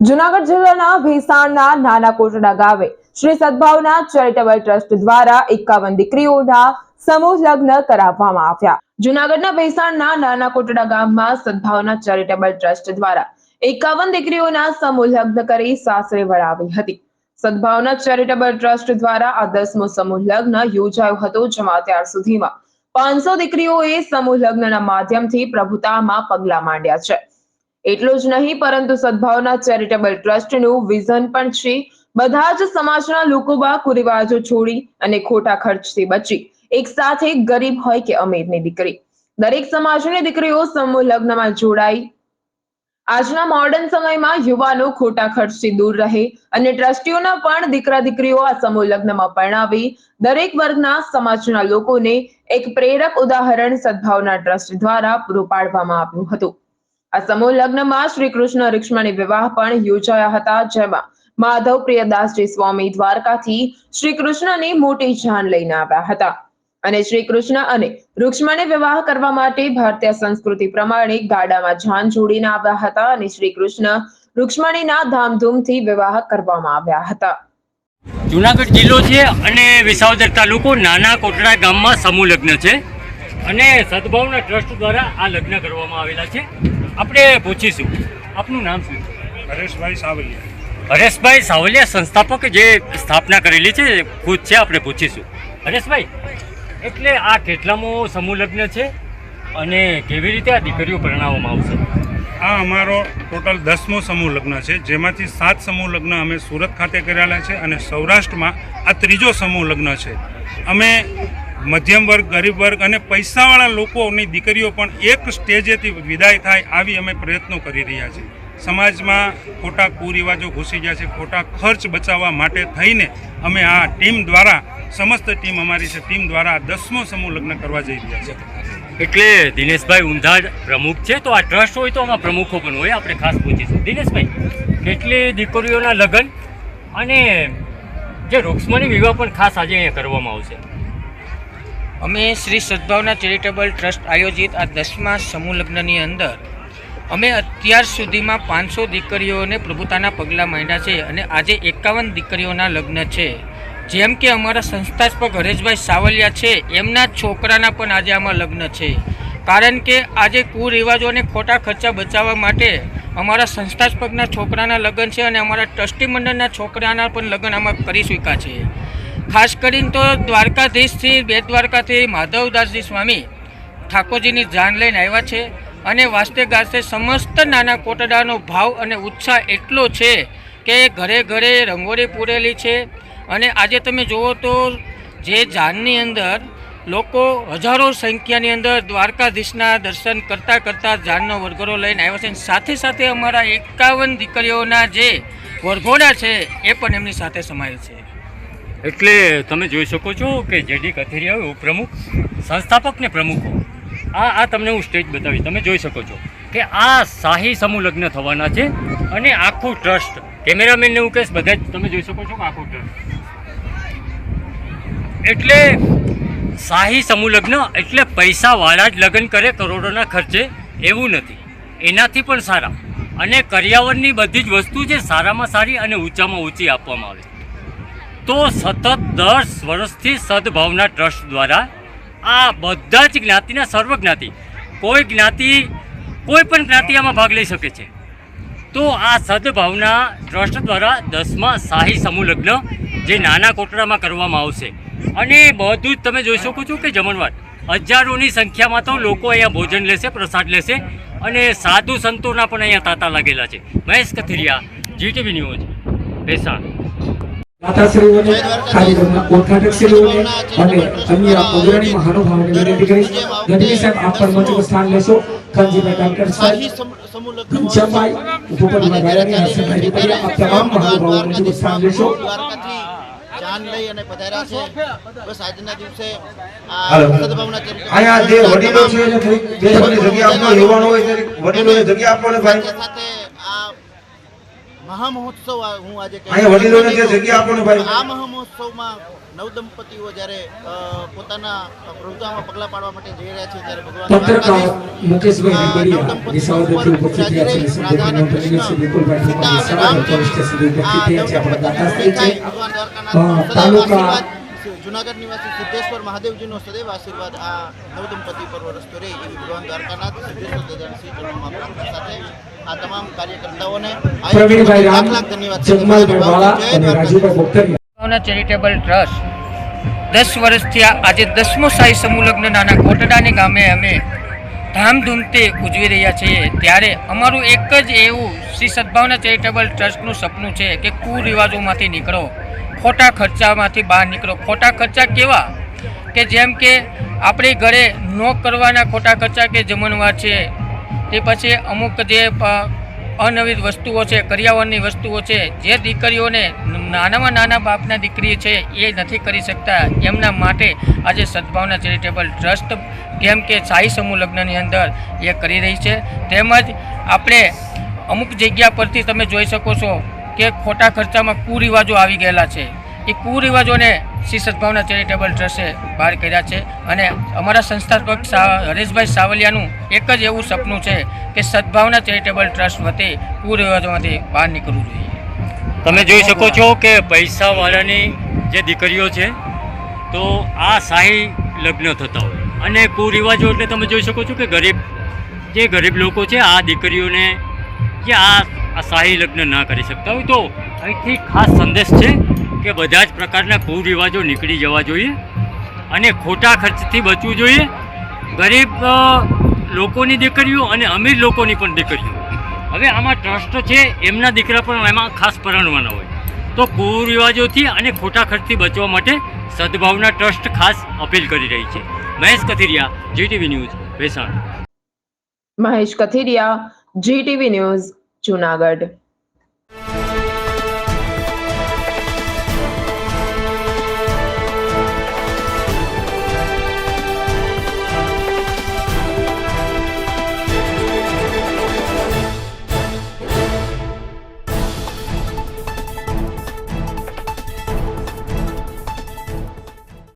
જુનાગઢ જિલ્લાના ભેસાણના નાના કોટડા ગામે શ્રી સદભાવના ચેરિટેબલ ટ્રસ્ટ દ્વારા એકાવન દીકરીઓના સમૂહ લગ્ન કરાવવામાં આવ્યા. જુનાગઢના ભેસાણના નાના કોટડા ગામમાં સદભાવના ચેરિટેબલ ટ્રસ્ટ દ્વારા એકાવન દીકરીઓના સમૂહ લગ્ન કરી સાસરે વળાવી હતી. સદભાવના ચેરિટેબલ ટ્રસ્ટ દ્વારા આ દસમો સમૂહ લગ્ન યોજાયો હતો, જેમાં ત્યાર સુધીમાં પાંચસો દીકરીઓએ સમૂહ લગ્નના માધ્યમથી પ્રભુતામાં પગલા માંડ્યા છે. એટલું જ નહીં, પરંતુ સદભાવના ચેરિટેબલ ટ્રસ્ટનું વિઝન પણ છે. બધા જ સમાજના લોકોમાં કુરિવાજો છોડી અને ખોટા ખર્ચથી બચી. એક સાથે ગરીબ હોય કે અમીરની દીકરી. દરેક સમાજની દીકરીઓ સમૂહ લગ્નમાં જોડાઈ. આજના મોડર્ન સમયમાં યુવાનો ખોટા ખર્ચથી દૂર રહે અને ટ્રસ્ટીઓના પણ દીકરા દીકરીઓ આ સમૂહ લગ્નમાં પરણાવી. દરેક વર્ગના સમાજના લોકોને એક પ્રેરક ઉદાહરણ સદભાવના ટ્રસ્ટ દ્વારા પૂરું પાડવામાં આવ્યું હતું. આ સમૂહ લગ્નમાં શ્રી કૃષ્ણ રુક્ષ્મણી વિવાહ પણ યોજાયા હતા, જેમાં માધવ પ્રિયદાસજી સ્વામી દ્વારકાથી શ્રી કૃષ્ણની મોટી જાન લઈને આવ્યા હતા. અને શ્રી કૃષ્ણ અને રુક્ષ્મણી વિવાહ કરવા માટે ભારતીય સંસ્કૃતિ પ્રમાણે ગાડામાં જાન જોડીને આવ્યા હતા અને શ્રી કૃષ્ણ રુક્ષ્મણીના ધામધૂમથી વિવાહ કરવામાં આવ્યા હતા. જુનાગઢ જિલ્લો છે અને વિસાવદર તાલુકો નાના કોટડા ગામમાં સમૂહ લગ્ન છે. અને સદભાવના ટ્રસ્ટ દ્વારા આ લગ્ન કરવામાં આવેલા છે. આપણે પૂછીશું. આપનું નામ શું? હરેશભાઈ સાવલિયા. હરેશભાઈ સાવલિયા સંસ્થાપક જે સ્થાપના કરેલી છે ખુદ છે આપણે પૂછીશું. હરેશભાઈ એટલે આ કેટલામો સમૂહ લગ્ન છે અને કેવી રીતે આ દીકરીઓ પરણાવવામાં આવશે? આ અમારો ટોટલ દસમો સમૂહ લગ્ન છે. જેમાંથી સાત સમૂહ લગ્ન અમે સુરત ખાતે કરેલા છે અને સૌરાષ્ટ્રમાં આ ત્રીજો સમૂહ લગ્ન છે. અમે મધ્યમ વર્ગ, ગરીબ વર્ગ અને પૈસાવાળા લોકોની દીકરીઓ પણ એક સ્ટેજેથી વિદાય થાય આવી અમે પ્રયત્નો કરી રહ્યા છીએ. સમાજમાં ખોટા કુરિવાજો ઘૂસી ગયા છે, ખોટા ખર્ચ બચાવવા માટે થઈને અમે આ ટીમ દ્વારા, સમસ્ત ટીમ અમારી છે, ટીમ દ્વારા દસમો સમૂહ લગ્ન કરવા જઈ રહ્યા છે એટલે દિનેશભાઈ ઊંધા પ્રમુખ છે, તો આ ટ્રસ્ટ હોય તો આમાં પ્રમુખો પણ હોય, આપણે ખાસ પૂછીશું. દિનેશભાઈ, કેટલી દીકરીઓના લગ્ન અને જે રૂક્ષ્મણી વિવાહ પણ ખાસ આજે અહીંયા કરવામાં આવશે? અમે શ્રી સદભાવના ચેરિટેબલ ટ્રસ્ટ આયોજિત આ દસમા સમૂહ લગ્નની અંદર અમે અત્યાર સુધીમાં પાંચસો દીકરીઓને પ્રભુતાના પગલાં માંડ્યા છે અને આજે એકાવન દીકરીઓના લગ્ન છે. જેમ કે અમારા સંસ્થાસ્પક હરેશભાઈ સાવલિયા છે, એમના છોકરાના પણ આજે આમાં લગ્ન છે. કારણ કે આજે કુરિવાજો અને ખોટા ખર્ચા બચાવવા માટે અમારા સંસ્થાસ્પકના છોકરાના લગ્ન છે અને અમારા ટ્રસ્ટી મંડળના છોકરાના પણ લગ્ન આમાં કરી ચૂક્યા છે. ખાસ કરીને તો દ્વારકાધીશથી બે દ્વારકાથી માધવદાસજી સ્વામી ઠાકોરજીની જાન લઈને આવ્યા છે અને વાસ્તે ગાસ્તે સમસ્ત નાના કોટડાનો ભાવ અને ઉત્સાહ એટલો છે કે ઘરે ઘરે રંગોળી પૂરેલી છે. અને આજે તમે જુઓ તો જે જાનની અંદર લોકો હજારો સંખ્યાની અંદર દ્વારકાધીશના દર્શન કરતાં કરતાં જાનનો વરઘોડો લઈને આવ્યા છે. સાથે સાથે અમારા એકાવન દીકરીઓના જે વરઘોડા છે, એ પણ એમની સાથે સમાયેલ છે. એટલે તમે જોઈ શકો છો કે જેડી કથેરિયા ઉપપ્રમુખ સંસ્થાપક ને પ્રમુખો. આ આ તમને હું સ્ટેજ બતાવી તમે જોઈ શકો છો કે આ શાહી સમૂહ લગ્ન થવાના છે અને આખું ટ્રસ્ટ કેમેરામેનને હું કહીશ બધા જ તમે જોઈ શકો છો આખું ટ્રસ્ટ એટલે શાહી સમૂહ લગ્ન, એટલે પૈસાવાળા જ લગ્ન કરે કરોડોના ખર્ચે, એવું નથી. એનાથી પણ સારા. અને કર્યાવરની બધી જ વસ્તુ જે સારામાં સારી અને ઊંચામાં ઊંચી આપવામાં આવે. તો સતત દસ વર્ષથી સદભાવના ટ્રસ્ટ દ્વારા આ બધા જ જ્ઞાતિના સર્વ જ્ઞાતિ કોઈ જ્ઞાતિ, કોઈ પણ જ્ઞાતિ આમાં ભાગ લઈ શકે છે. તો આ સદભાવના ટ્રસ્ટ દ્વારા દસમા શાહી સમૂહ લગ્ન જે નાના કોટડામાં કરવામાં આવશે. અને બધું જ તમે જોઈ શકો છો કે જમણવાર હજારોની સંખ્યામાં તો લોકો અહીંયા ભોજન લેશે, પ્રસાદ લેશે અને સાધુ સંતોના પણ અહીંયા તાતા લાગેલા છે. Mahesh Kathiriya, GTV news, Bhesan. માતાશ્રીઓને કાર્યક્રમના ઉદઘાટકશ્રીઓને અને અન્ય અગ્રણી મહાનુભાવોને વિનંતી કરીશ. ગઢવી સાહેબ આપ પણ મંચ સ્થાન લેશો. કાનજીભાઈ કામકર સાહેબ ઘનશ્યામભાઈ ભૂપતભાઈ ગાયરાની હર્ષદભાઈ દીપડિયા આપ તમામ મહાનુભાવો મંચ સ્થાન લેશો. જાન લઈ અને પધાર્યા છે. બસ આજના દિવસે અહીંયા જે વડીલો છે મિનિટ જગ્યા આપવાનો યુવાનો હોય ત્યારે વડીલોને જગ્યા આપો ભાઈ. મહામહોત્સવ હું આજે વડીલોને જે જગ્યા આપો ને ભાઈ. આ મહામહોત્સવમાં નવદંપતિઓ જ્યારે પોતાના વૃદ્ધામાં પગલાં પાડવા માટે જઈ રહ્યા છે ત્યારે ભગવાન સંદેશના અને પ્રતિનિધિ જુનાગઢ નિવાસી સિદ્ધેશ્વર મહાદેવજીનો સદૈવ આશીર્વાદ આ નવદંપતિ પર રસ્તો રહે એવી ભગવાન દ્વારકાનાથ સિદ્ધેશ્વર શ્રી પ્રાર્થના સાથે આ તમામ કાર્યકર્તાઓને લાખ લાખ ધન્યવાદ ચેરિટેબલ ટ્રસ્ટ. દસ વર્ષથી આજે દસમો સાઈ સમૂહ લગ્ન નાના કોટડાની ગામે અમે ધામધૂમથી ઉજવી રહ્યા છીએ ત્યારે અમારું એક જ એવું શ્રી સદભાવના ચેરિટેબલ ટ્રસ્ટનું સપનું છે કે કુરિવાજોમાંથી નીકળો. ખોટા ખર્ચામાંથી બહાર નીકળો. ખોટા ખર્ચા કેવા? કે જેમ કે આપણે ઘરે ન કરવાના ખોટા ખર્ચા કે જમણવાર છે. તે પછી અમુક જે અનવિધ વસ્તુઓ છે, કરિયાવરની વસ્તુઓ છે, જે દીકરીઓને નાનામાં નાના બાપના દીકરી છે એ નથી કરી શકતા. એમના માટે આજે સદભાવના ચેરિટેબલ ટ્રસ્ટ કેમ કે સાઈ સમૂહ લગ્નની અંદર એ કરી રહી છે. તેમજ આપણે અમુક જગ્યા પરથી તમે જોઈ શકો છો કે ખોટા ખર્ચામાં કુરિવાજો આવી ગયેલા છે. એ કુરિવાજોને શ્રી સદભાવના ચેરિટેબલ ટ્રસ્ટે બહાર કર્યા છે અને અમારા સંસ્થાપક હરેશભાઈ સાવલિયાનું એક જ એવું સપનું છે કે સદભાવના ચેરિટેબલ ટ્રસ્ટ વતી કુરિવાજોમાંથી બહાર નીકળવું જોઈએ. તમે જોઈ શકો છો કે પૈસાવાળાની જે દીકરીઓ છે, તો આ શાહી લગ્ન થતા હોય. અને કુરિવાજો એટલે તમે જોઈ શકો છો કે ગરીબ, જે ગરીબ લોકો છે, આ દીકરીઓને કે આ શાહી લગ્ન ના કરી શકતા હોય. તો અહીંથી ખાસ સંદેશ છે કે બધા જ પ્રકારના કુરિવાજો નીકળી જવા જોઈએ અને ખોટા ખર્ચથી બચવું જોઈએ. ગરીબ લોકોની દીકરીઓ અને અમીર લોકોની પણ દીકરીઓ. હવે આમાં ટ્રસ્ટ છે, એમના દીકરા પણ એમાં ખાસ પરણવાના હોય. તો કુરિવાજોથી અને ખોટા ખર્ચથી બચવા માટે સદભાવના ટ્રસ્ટ ખાસ અપીલ કરી રહી છે. Mahesh Kathiriya, GTV news, Bhesan. Mahesh Kathiriya, GTV news, Junagadh.